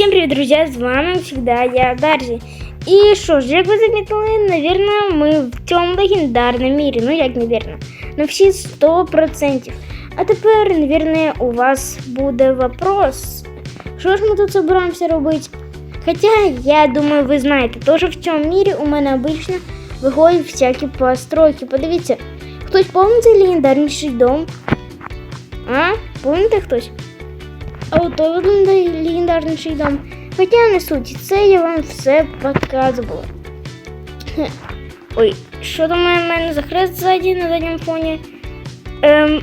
Всем привет, друзья! З вами всегда я, Дарзі. І що ж, як ви замітили, навірно, ми в цьому легендарному мірі. Ну, як навірно, на всі 100%. А тепер, навірно, у вас буде вопрос. Що ж ми тут збираємося робити? Хоча, я думаю, ви знаєте, теж в цьому мірі у мене обично виходять всякі постройки. Подивіться, хтось помнить цей легендарніший дом? А? Помните хтось? А от той от легендарніший дом. Хоча не суть, це я вам все показувала. Хе. Ой, що там у мене за хрест ззаді на задньому фоні? Ем,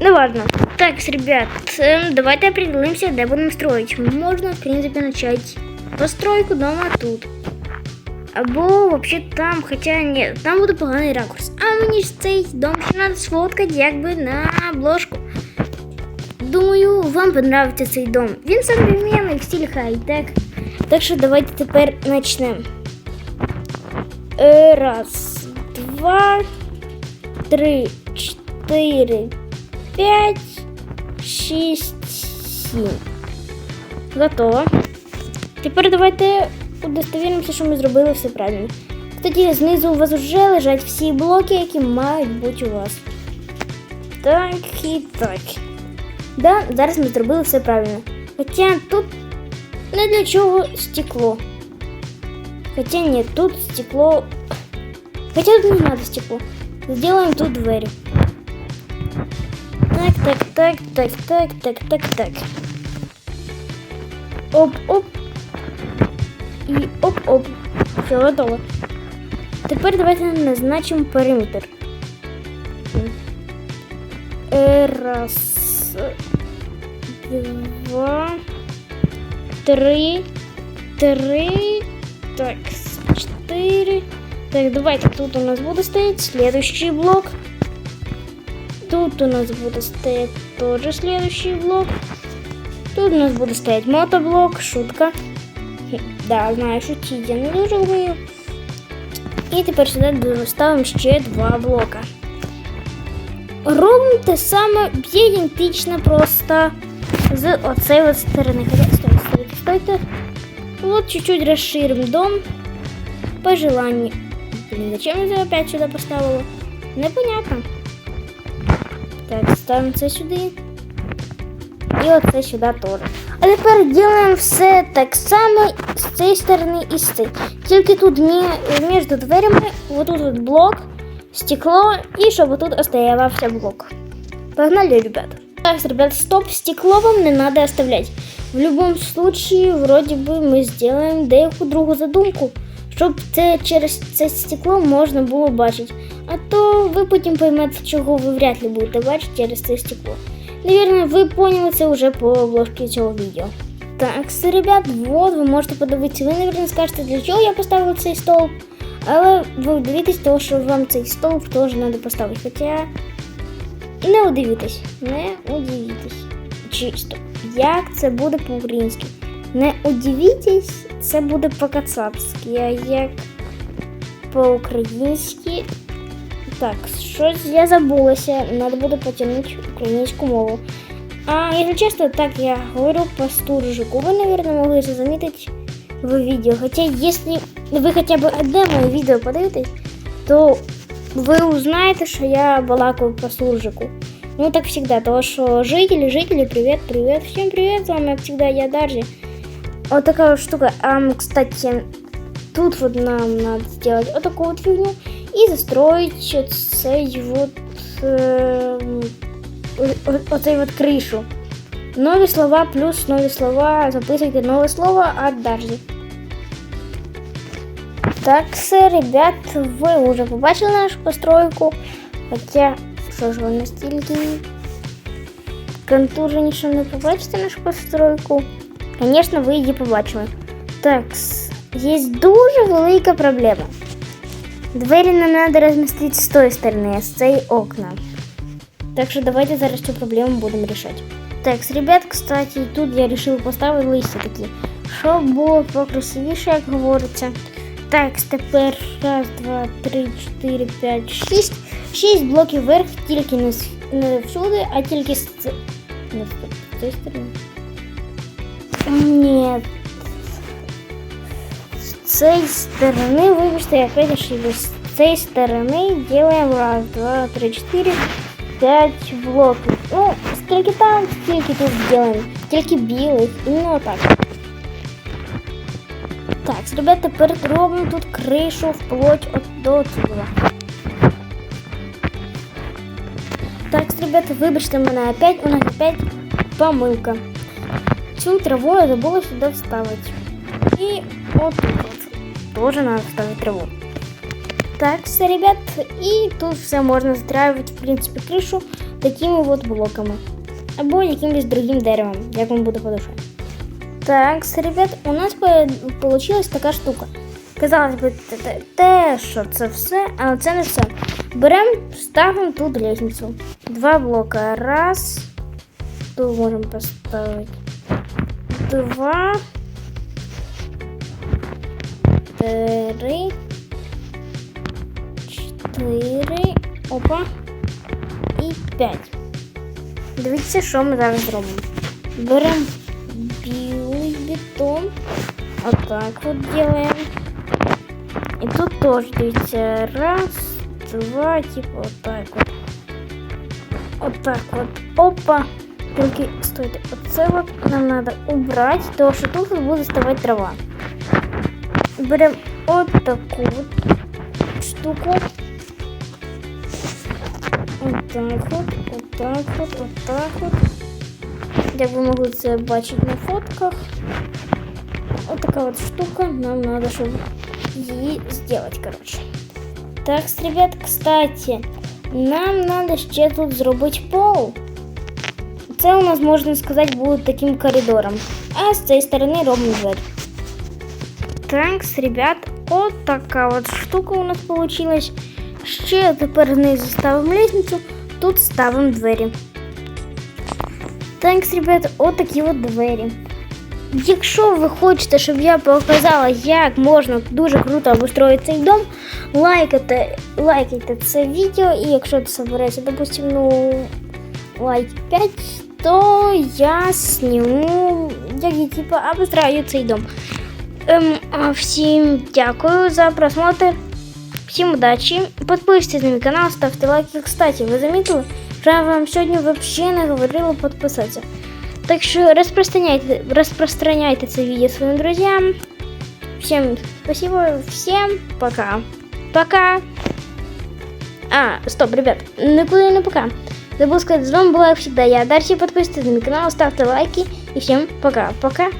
неважно. Так, ребят, ем, давайте определимся, де будемо строить. Можна, в принципе, начать постройку дома тут. Або вообще там, хоча ні, там буде поганий ракурс. А мені ж цей дом ще треба сфоткати якби на обложку. Думаю, вам понравиться цей дом. Він современний в стилі хай-тек. Так що давайте тепер почнемо. Е, Раз, два, три, чотири, п'ять, шість, сім. Готово. Тепер давайте удостовіримося, що ми зробили все правильно. Кстати, знизу у вас вже лежать всі блоки, які мають бути у вас. Так і так. Да, зараз ми зробили все правильно. Хоча тут не для чого стекло. Хоча ні, тут стекло. Хоча тут не треба стекло. Сделаем тут двері. Так, так, так, так, так, так, так, так. Оп-оп. І оп-оп. Все, готово. Тепер давайте назначимо периметр. Е, Два, три, три, так, четыре. Так, давайте тут у нас буде стоять следующий блок. Тут у нас буде стоять тоже следующий блок. Тут у нас буде стоять мотоблок, шутка. Да, знаю, шутить я не дуже вмію. І тепер сюди ставимо ще два блока. Робимо те саме, б'є ідентично просто з оцей от сторони. Хотя, стойте, стойте, стойте. Вот чуть-чуть расширим дом по желанию. Блин, зачем я это опять сюда поставила? Непонятно. Так, ставимо це сюди. І оце сюди теж. А тепер робимо все так само з цієї сторони і з цієї. Тільки тут мі- між дверями, вот тут вот блок, стекло, и чтобы тут оставался блок. Погнали, ребят. Так, ребят, стоп, стекло вам не надо оставлять. В любом случае, вроде бы мы сделаем деяку другу задумку, щоб це через це стекло можна було бачити. А то ви потім поймете, чого ви вряд ли будете бачити через це стекло. Навірно, ви поняли це вже по обложці цього відео. Так, все, ребят, вот, ви можете подивитися. Ви, навірно, скажете, для чого я поставила цей стовп. Але ви дивитесь, того, що вам цей стовп теж треба поставити. Хоча не удивитесь, не удивитесь. Чисто. Як це буде по-українськи? Не удивитесь, це буде по-кацапськи, а як по-українськи. Так, щось я забулася, треба буде потягнути українську мову. А якщо чесно, так я говорю по суржику. Ви, наверное, могли це замітити в відео. Хоча, якщо ви хоча б одне моє відео подивитесь, то ви узнаєте, що я балакаю по суржику. Ну, так всегда, то что жители, жители, привет, привет, всем привет, с вами как всегда я Дарья. Вот такая вот штука. А, кстати, тут вот нам надо сделать вот такую вот фигню и застроить вот цей вот, э, вот, вот этой вот крышу. Нові слова плюс нові слова. Записуйте нове слово от Дар'ї. Так, все, ребят, ви вже побачили нашу постройку. Хоча, що ж ви настільки контуженіше не побачите нашу постройку. Звісно, ви її побачили. Так, є дуже велика проблема. Двері нам треба розмістити з тої сторони, а з цієї окна. Так що давайте зараз цю проблему будемо рішати. Так, ребят, кстати, тут я вирішила поставити листя такі, щоб було покрасивіше, як говориться. Так, тепер раз, два, три, чотири, п'ять, шість. Шість блоків вверх, тільки не, с- не всюди, а тільки з ц- не з ц- з цієї сторони. Ні, цієї сторони, вибачте, я опять ошиблась. З цієї сторони делаем раз, два, три, четыре, пять блоків. Ну, скільки там, стільки тут сделаем. Тільки білих, іменно так. Так, ребята, тепер робимо тут кришу вплоть от до цього. Так, ребята, вибачте мене, опять у нас опять помилка. Цю траву я забула сюди вставити. І от тут от. Тоже надо вставити траву. Так, все, ребят, і тут все можна застраювати, в принципі, кришу такими от блоками. Або якимось другим деревом, як вам буде по душе. Так, ребят, у нас вийшла така штука. Казалось би, те- що це все, але це не все. Беремо, ставимо тут лестницю. Два блока. Раз. Тут можемо поставити. Два. Три. Чотири. Опа. І п'ять. Дивіться, що ми зараз зробимо. Беремо білий бетон. Отак от делаем. І тут теж дивіться. Раз, два, типу, отак от. Отак от. Опа. Тільки стойте, оце от нам треба убрати, тому що тут буде ставати трава. Беремо от таку от штуку. Отак от, отак от, отак от. Як ви могли це бачити на фотках. Вот такая вот штука. Нам надо, чтобы її сделать, короче. Так, ребят, кстати, нам надо ще тут зробити пол. Це у нас, можна сказати, буде таким коридором. А з цієї сторони робимо двері. Так, ребят, от така от штука у нас получилась. Ще тепер знизу ставимо лестницю, тут ставимо двері. Так, ребят, от такі от двері. Якщо ви хочете, щоб я показала, як можна дуже круто обустроїти цей дом, лайкайте, лайкайте це відео, і якщо це собереться, допустим, ну, лайк 5, то я зніму, як я типу, обустрою цей дом. Ем, а всім дякую за просмотр. Всім удачі. Підписуйтесь на мій канал, ставте лайки. Кстати, ви замітили, що я вам сьогодні взагалі не говорила підписатися. Так что распространяйте, распространяйте это видео своим друзьям. Всем спасибо, всем пока. Пока. А, стоп, ребят, никуда не пока. Забыл сказать, с вами была, как всегда, я. Дальше подписывайтесь на мой канал, ставьте лайки. И всем пока. Пока.